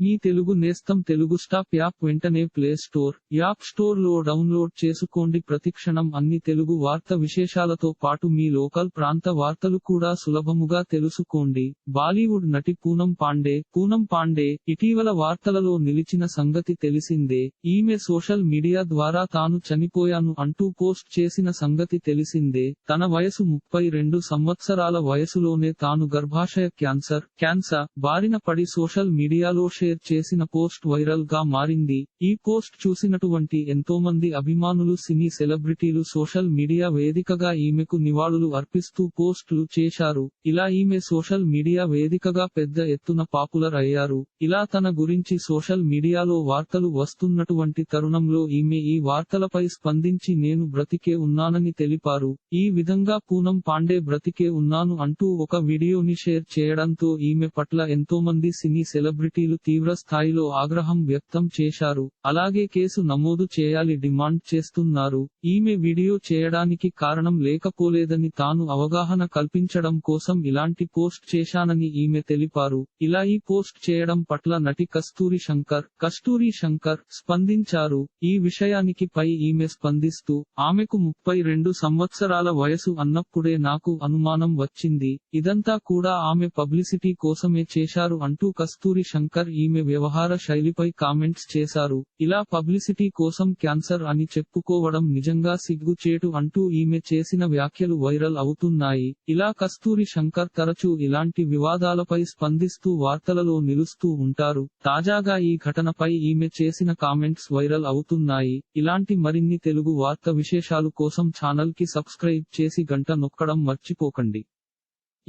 మీ తెలుగు నేస్తం Telugu stop app వెంటనే play store app స్టోర్లో డౌన్లోడ్ చేసుకోండి. ప్రతిక్షణం అన్ని తెలుగు వార్త విశేషాలతో పాటు మీ లోకల్ ప్రాంత వార్తలు కూడా సులభముగా తెలుసుకోండి. బాలీవుడ్ నటి పూనం పాండే పూనం పాండే ఇటీవల వార్తలలో నిలిచిన సంగతి తెలిసిందే. ఈమె సోషల్ మీడియా ద్వారా తాను చనిపోయాను అంటూ పోస్ట్ చేసిన సంగతి తెలిసిందే. తన వయసు ముప్పై రెండు సంవత్సరాల వయసులోనే తాను గర్భాశయ క్యాన్సర్ క్యాన్సర్ బారిన పడి సోషల్ మీడియాలో షేర్ చేసిన పోస్ట్ వైరల్గా మారింది. ఈ పోస్ట్ చూసినటువంటి ఎంతో మంది అభిమానులు సినీ సెలబ్రిటీలు సోషల్ మీడియా వేదికగా ఈమెకు నివాళులు అర్పిస్తూ పోస్టులు చేశారు. ఇలా ఈమె సోషల్ మీడియా వేదికగా పెద్ద ఎత్తున పాపులర్ అయ్యారు. ఇలా తన గురించి సోషల్ మీడియాలో వార్తలు వస్తున్నటువంటి తరుణంలో ఈమె ఈ వార్తలపై స్పందించి నేను బ్రతికే ఉన్నానని తెలిపారు. ఈ విధంగా పూనం పాండే బ్రతికే ఉన్నాను అంటూ ఒక వీడియోని షేర్ చేయడంతో ఈమె పట్ల ఎంతో మంది సినీ సెలబ్రిటీలు తీవ్ర స్థాయిలో ఆగ్రహం వ్యక్తం చేశారు. అలాగే కేసు నమోదు చేయాలి డిమాండ్ చేస్తున్నారు. ఈమె వీడియో చేయడానికి కారణం లేకపోలేదని తాను అవగాహన కల్పించడం కోసం ఇలాంటి పోస్ట్ చేశానని ఈమె తెలిపారు. ఇలా ఈ పోస్ట్ చేయడం పట్ల నటి కస్తూరి శంకర్ కస్తూరి శంకర్ స్పందించారు. ఈ విషయానికి పై ఈమె స్పందిస్తూ ఆమెకు ముప్పై రెండు సంవత్సరాల వయసు అన్నప్పుడే నాకు అనుమానం వచ్చింది. ఇదంతా కూడా ఆమె పబ్లిసిటీ కోసమే చేశారు అంటూ కస్తూరి శంకర్ ఈమె వ్యవహార శైలిపై కామెంట్స్ చేశారు. ఇలా పబ్లిసిటీ కోసం క్యాన్సర్ అని చెప్పుకోవడం నిజంగా సిగ్గుచేటు అంటూ ఈమె చేసిన వ్యాఖ్యలు వైరల్ అవుతున్నాయి. ఇలా కస్తూరి శంకర్ తరచూ ఇలాంటి వివాదాలపై స్పందిస్తూ వార్తలలో నిలుస్తూ ఉంటారు. తాజాగా ఈ ఘటనపై ఈమె చేసిన కామెంట్స్ వైరల్ అవుతున్నాయి. ఇలాంటి మరిన్ని తెలుగు వార్త విశేషాలు కోసం ఛానల్కి సబ్స్క్రైబ్ చేసి గంట నొక్కడం మర్చిపోకండి.